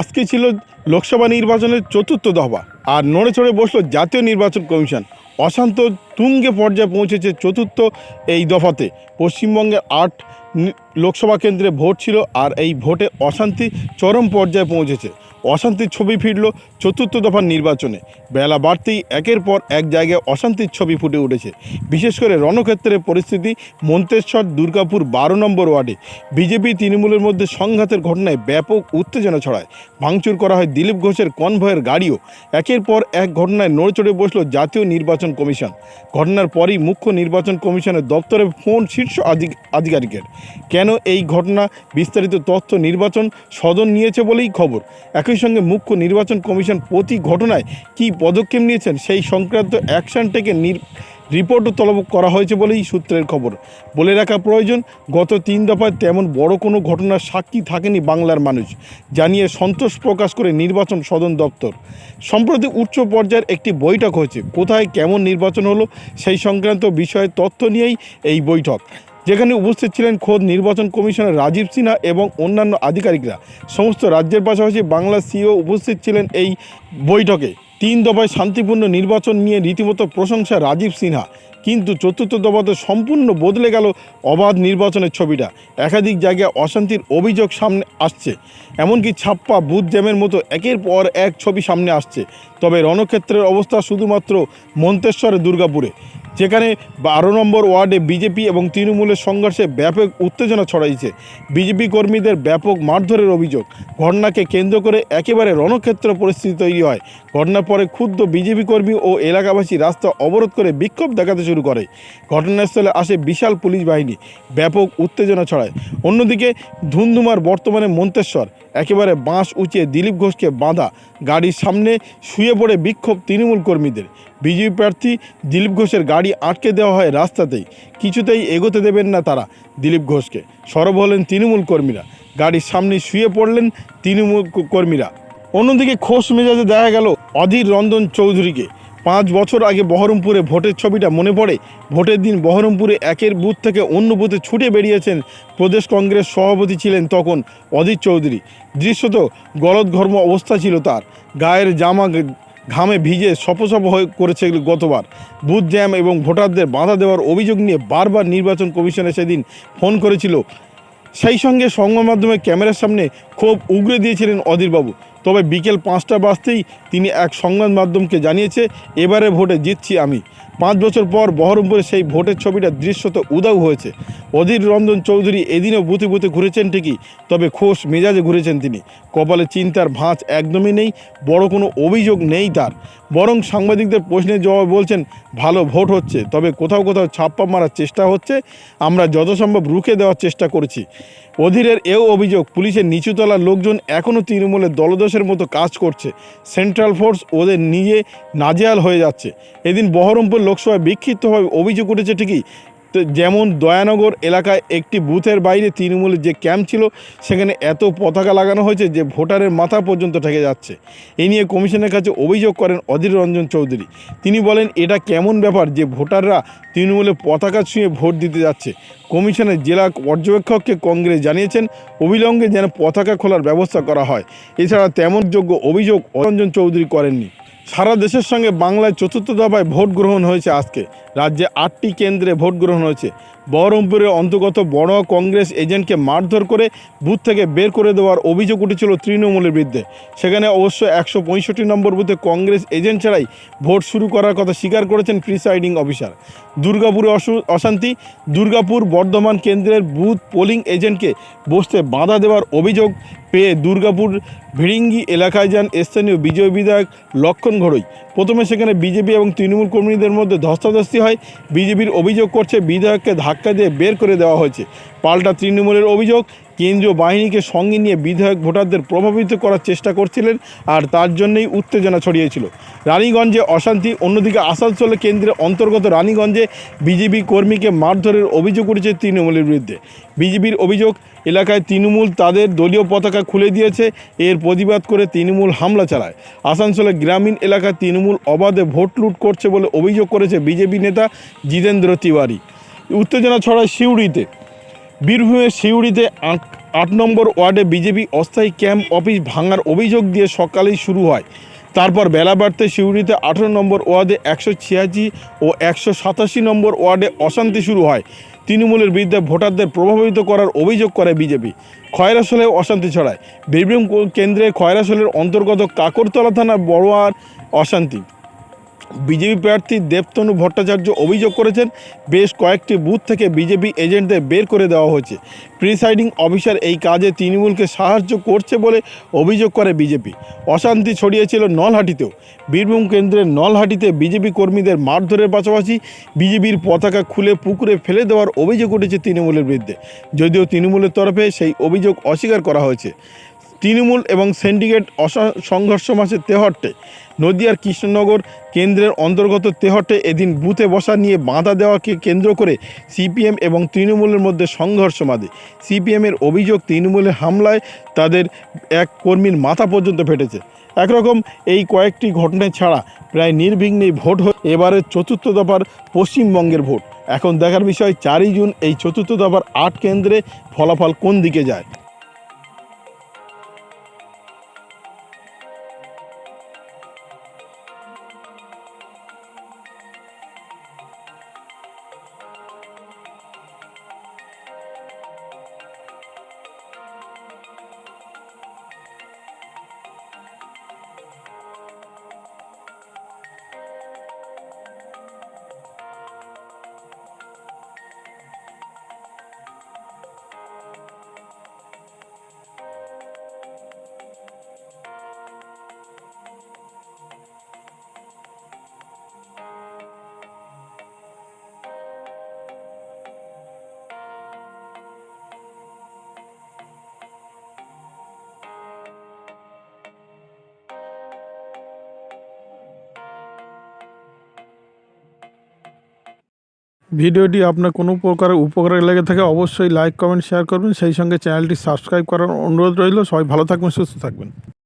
আজকে ছিল লোকসভা নির্বাচনের চতুর্থ দফা। আর নড়ে চড়ে বসল জাতীয় নির্বাচন কমিশন। অশান্ত তুঙ্গে পর্যায়ে পৌঁছেছে চতুর্থ এই দফাতে। পশ্চিমবঙ্গের আট লোকসভা কেন্দ্রে ভোট ছিল আর এই ভোটে অশান্তি চরম পর্যায়ে পৌঁছেছে। অশান্তির ছবি ফিরল চতুর্থ দফার নির্বাচনে। বেলা বাড়তেই একের পর এক জায়গায় অশান্তির ছবি ফুটে উঠেছে। বিশেষ করে রণক্ষেত্রের পরিস্থিতি, মন্তেশ্বর, দুর্গাপুর বারো নম্বর ওয়ার্ডে। বিজেপি তৃণমূলের মধ্যে সংঘাতের ঘটনায় ব্যাপক উত্তেজনা ছড়ায়। ভাঙচুর করা হয় দিলীপ ঘোষের কনভয়ের গাড়িও। একের পর এক ঘটনায় নড়চড়ে বসল জাতীয় নির্বাচন কমিশন। ঘটনার পরই মুখ্য নির্বাচন কমিশনের দপ্তরে ফোন শীর্ষ আধিক- আধিকারিকের। কেন এই ঘটনা বিস্তারিত তথ্য নির্বাচন সদন নিয়েছে বলেই খবর। একই সঙ্গে মুখ্য নির্বাচন কমিশন প্রতি ঘটনায় কী পদক্ষেপ নিয়েছেন সেই সংক্রান্ত অ্যাকশন থেকে নির রিপোর্টও তলব করা হয়েছে বলেই সূত্রের খবর। বলে রাখা প্রয়োজন, গত তিন দফায় তেমন বড় কোনো ঘটনার সাক্ষী থাকেনি বাংলার মানুষ, জানিয়ে সন্তোষ প্রকাশ করে নির্বাচন সদন দপ্তর। সম্প্রতি উচ্চ পর্যায়ের একটি বৈঠক হয়েছে, কোথায় কেমন নির্বাচন হলো সেই সংক্রান্ত বিষয়ে তথ্য নিয়েই এই বৈঠক। যেখানে উপস্থিত ছিলেন খোদ নির্বাচন কমিশনার রাজীব সিনহা এবং অন্যান্য আধিকারিকরা। সমস্ত রাজ্যের পাশাপাশি বাংলা সিও উপস্থিত ছিলেন এই বৈঠকে। তিন দফায় শান্তিপূর্ণ নির্বাচন নিয়ে রীতিমতো প্রশংসা রাজীব সিনহা। কিন্তু চতুর্থ দফাতে সম্পূর্ণ বদলে গেল অবাধ নির্বাচনের ছবিটা। একাধিক জায়গায় অশান্তির অভিযোগ সামনে আসছে। এমনকি ছাপ্পা বুথ জ্যামের মতো একের পর এক ছবি সামনে আসছে। তবে রণক্ষেত্রের অবস্থা শুধুমাত্র মন্তেশ্বরে দুর্গাপুরে। যেখানে বারো নম্বর ওয়ার্ডে বিজেপি এবং তৃণমূলের সংঘর্ষে ব্যাপক উত্তেজনা ছড়াইছে। বিজেপি কর্মীদের ব্যাপক মারধরের অভিযোগ। ঘটনাকে কেন্দ্র করে একেবারে রণক্ষেত্র পরিস্থিতি তৈরি হয়। ঘটনার পরে ক্ষুব্ধ বিজেপি কর্মী ও এলাকাবাসী রাস্তা অবরোধ করে বিক্ষোভ দেখাতে শুরু করে। ঘটনাস্থলে আসে বিশাল পুলিশ বাহিনী। ব্যাপক উত্তেজনা ছড়ায়। অন্যদিকে ধুন্ধুমার বর্তমানে মন্তেশ্বর। একেবারে বাঁশ উঁচিয়ে দিলীপ ঘোষকে বাঁধা গাড়ির সামনে শুয়ে পড়ে বিক্ষোভ তৃণমূল কর্মীদের। বিজেপি প্রার্থী দিলীপ ঘোষের গাড়ি আটকে দেওয়া হয় রাস্তাতেই। কিছুতেই এগোতে দেবেন না তারা দিলীপ ঘোষকে। সরব হলেন তৃণমূল কর্মীরা। গাড়ির সামনে শুয়ে পড়লেন তৃণমূল কর্মীরা। অন্যদিকে খোশ মেজাজে দেখা গেল অধীর রঞ্জন চৌধুরীকে। পাঁচ বছর আগে বহরমপুরে ভোটের ছবিটা মনে পড়ে। ভোটের দিন বহরমপুরে একের বুথ থেকে অন্য বুথে ছুটে বেরিয়েছেন প্রদেশ কংগ্রেস সভাপতি ছিলেন তখন অধীর চৌধুরী। দৃশ্যত গলদঘর্ম অবস্থা ছিল তার। গায়ের জামা ঘামে ভিজে সপসপ হয়ে করেছে গতবার। বুথ জ্যাম এবং ভোটারদের বাধা দেওয়ার অভিযোগ নিয়ে বারবার নির্বাচন কমিশনে সেদিন ফোন করেছিল সেই সঙ্গে সংবাদ মাধ্যমে ক্যামেরার সামনে ক্ষোভ উগরে দিয়েছিলেন অধীরবাবু। তবে বিকেল পাঁচটা বাজতেই তিনি এক সংবাদ মাধ্যমকে জানিয়েছে এবারে ভোটে জিতছি আমি। পাঁচ বছর পর বহরমপুরে সেই ভোটের ছবিটা দৃশ্যত উদাও হয়েছে। অধীর রঞ্জন চৌধুরী এদিনও বুথে বুথে ঘুরেছেন ঠিকই, তবে খোশ মেজাজে ঘুরেছেন তিনি। কপালে চিন্তার ভাঁজ একদমই নেই, বড় কোনো অভিযোগ নেই তার। বরং সাংবাদিকদের প্রশ্নের জবাব বলছেন, ভালো ভোট হচ্ছে, তবে কোথাও কোথাও ছাপ্পা মারার চেষ্টা হচ্ছে, আমরা যত সম্ভব রুখে দেওয়ার চেষ্টা করছি। অধীরের এও অভিযোগ, পুলিশের নিচুতলার লোকজন এখনও তৃণমূলের দলদশের মতো কাজ করছে। সেন্ট্রাল ফোর্স ওদের নিয়ে নাজেহাল হয়ে যাচ্ছে। এদিন বহরমপুর লোকসভায় বিক্ষিপ্তভাবে অভিযোগ উঠেছে ঠিকই। তো যেমন দয়ানগর এলাকায় একটি বুথের বাইরে তৃণমূলের যে ক্যাম্প ছিল, সেখানে এত পতাকা লাগানো হয়েছে যে ভোটারের মাথা পর্যন্ত ঠেকে যাচ্ছে। এ নিয়ে কমিশনের কাছে অভিযোগ করেন অধীর রঞ্জন চৌধুরী। তিনি বলেন, এটা কেমন ব্যাপার যে ভোটাররা তৃণমূলে পতাকা ছুঁয়ে ভোট দিতে যাচ্ছে? কমিশনের জেলা পর্যবেক্ষককে কংগ্রেস জানিয়েছেন, অবিলম্বে যেন পতাকা খোলার ব্যবস্থা করা হয়। এছাড়া তেমন যোগ্য অভিযোগ রঞ্জন চৌধুরী করেননি। সারা দেশের সঙ্গে বাংলায় চতুর্থ দফায় ভোট গ্রহণ হয়েছে আজকে। রাজ্যে আটটি কেন্দ্রে ভোট গ্রহণ হয়েছে। বহরমপুরের অন্তর্গত বড় কংগ্রেস এজেন্টকে মারধর করে বুথ থেকে বের করে দেওয়ার অভিযোগ উঠেছিল তৃণমূলের বিরুদ্ধে। সেখানে অবশ্য একশো পঁয়ষট্টি নম্বর বুথে কংগ্রেস এজেন্ট ছাড়াই ভোট শুরু করার কথা স্বীকার করেছেন প্রিসাইডিং অফিসার। দুর্গাপুরে অশান্তি, দুর্গাপুর বর্ধমান কেন্দ্রের বুথ পোলিং এজেন্টকে বসতে বাধা দেওয়ার অভিযোগ পেয়ে দুর্গাপুর ভিড়িঙ্গি এলাকায় যান স্থানীয় বিজয় বিধায়ক লক্ষণ ঘড়ই। প্রথমে সেখানে বিজেপি এবং তৃণমূল কর্মীদের মধ্যে ধস্তাধস্তি হয়। বিজেপির অভিযোগ করছে বিধায়ককে ধাক্কা দিয়ে বের করে দেওয়া হয়েছে। পাল্টা তৃণমূলের অভিযোগ, কেন্দ্রীয় বাহিনীকে সঙ্গে নিয়ে বিধায়ক ভোটারদের প্রভাবিত করার চেষ্টা করছিলেন আর তার জন্যই উত্তেজনা ছড়িয়েছিল। রানীগঞ্জে অশান্তি, অন্যদিকে আসানসোলে কেন্দ্রের অন্তর্গত রানীগঞ্জে বিজেপি কর্মীকে মারধরের অভিযোগ উঠেছে তৃণমূলের বিরুদ্ধে। বিজেপির অভিযোগ, এলাকায় তৃণমূল তাদের দলীয় পতাকা খুলে দিয়েছে, এর প্রতিবাদ করে তৃণমূল হামলা চালায়। আসানসোলে গ্রামীণ এলাকায় তৃণমূল অবাধে ভোট লুট করছে বলে অভিযোগ করেছে বিজেপি নেতা জিতেন্দ্র তিওয়ারি। উত্তেজনা ছড়ায় সিউড়িতে। বীরভূমের সিউড়িতে আট নম্বর ওয়ার্ডে বিজেপি অস্থায়ী ক্যাম্প অফিস ভাঙার অভিযোগ দিয়ে সকালেই শুরু হয়। তারপর বেলা বাড়তে সিউড়িতে আঠেরো নম্বর ওয়ার্ডে একশো ছিয়াশি ও একশো সাতাশি নম্বর ওয়ার্ডে অশান্তি শুরু হয়। তৃণমূলের বিরুদ্ধে ভোটারদের প্রভাবিত করার অভিযোগ করে বিজেপি। খয়রাসলেও অশান্তি ছড়ায়। বীরভূম কেন্দ্রে খয়রাসলের অন্তর্গত কাকরতলা থানা বড়োয়ার অশান্তি। বিজেপি প্রার্থী দেবতনু ভট্টাচার্য অভিযোগ করেছেন, বেশ কয়েকটি বুথ থেকে বিজেপি এজেন্টদের বের করে দেওয়া হয়েছে। প্রিসাইডিং অফিসার এই কাজে তৃণমূলকে সাহায্য করছে বলে অভিযোগ করে বিজেপি। অশান্তি ছড়িয়েছিল নলহাটিতেও। বীরভূম কেন্দ্রের নলহাটিতে বিজেপি কর্মীদের মারধরের পাশাপাশি বিজেপির পতাকা খুলে পুকুরে ফেলে দেওয়ার অভিযোগ উঠেছে তৃণমূলের বিরুদ্ধে। যদিও তৃণমূলের তরফে সেই অভিযোগ অস্বীকার করা হয়েছে। তৃণমূল এবং সিন্ডিকেট সংঘর্ষ মাসে তেহট্টে। নদিয়ার কৃষ্ণনগর কেন্দ্রের অন্তর্গত তেহট্টে এদিন বুথে বসা নিয়ে বাধা দেওয়াকে কেন্দ্র করে সিপিএম এবং তৃণমূলের মধ্যে সংঘর্ষ বাঁধে। সিপিএমের অভিযোগ তৃণমূলের হামলায় তাদের এক কর্মীর মাথা পর্যন্ত ফেটেছে। একরকম এই কয়েকটি ঘটনা ছাড়া প্রায় নির্বিঘ্নেই ভোট হয় এবারের চতুর্থ দফার পশ্চিমবঙ্গের ভোট। এখন দেখার বিষয়, চারই জুন এই চতুর্থ দফার আট কেন্দ্রে ফলাফল কোন দিকে যায়? ভিডিওটি আপনার কোনো প্রকার উপকারে লেগে থাকে অবশ্যই লাইক কমেন্ট শেয়ার করবেন। সেই সঙ্গে চ্যানেলটি সাবস্ক্রাইব করার অনুরোধ রইল। সবাই ভালো থাকবেন, সুস্থ থাকবেন।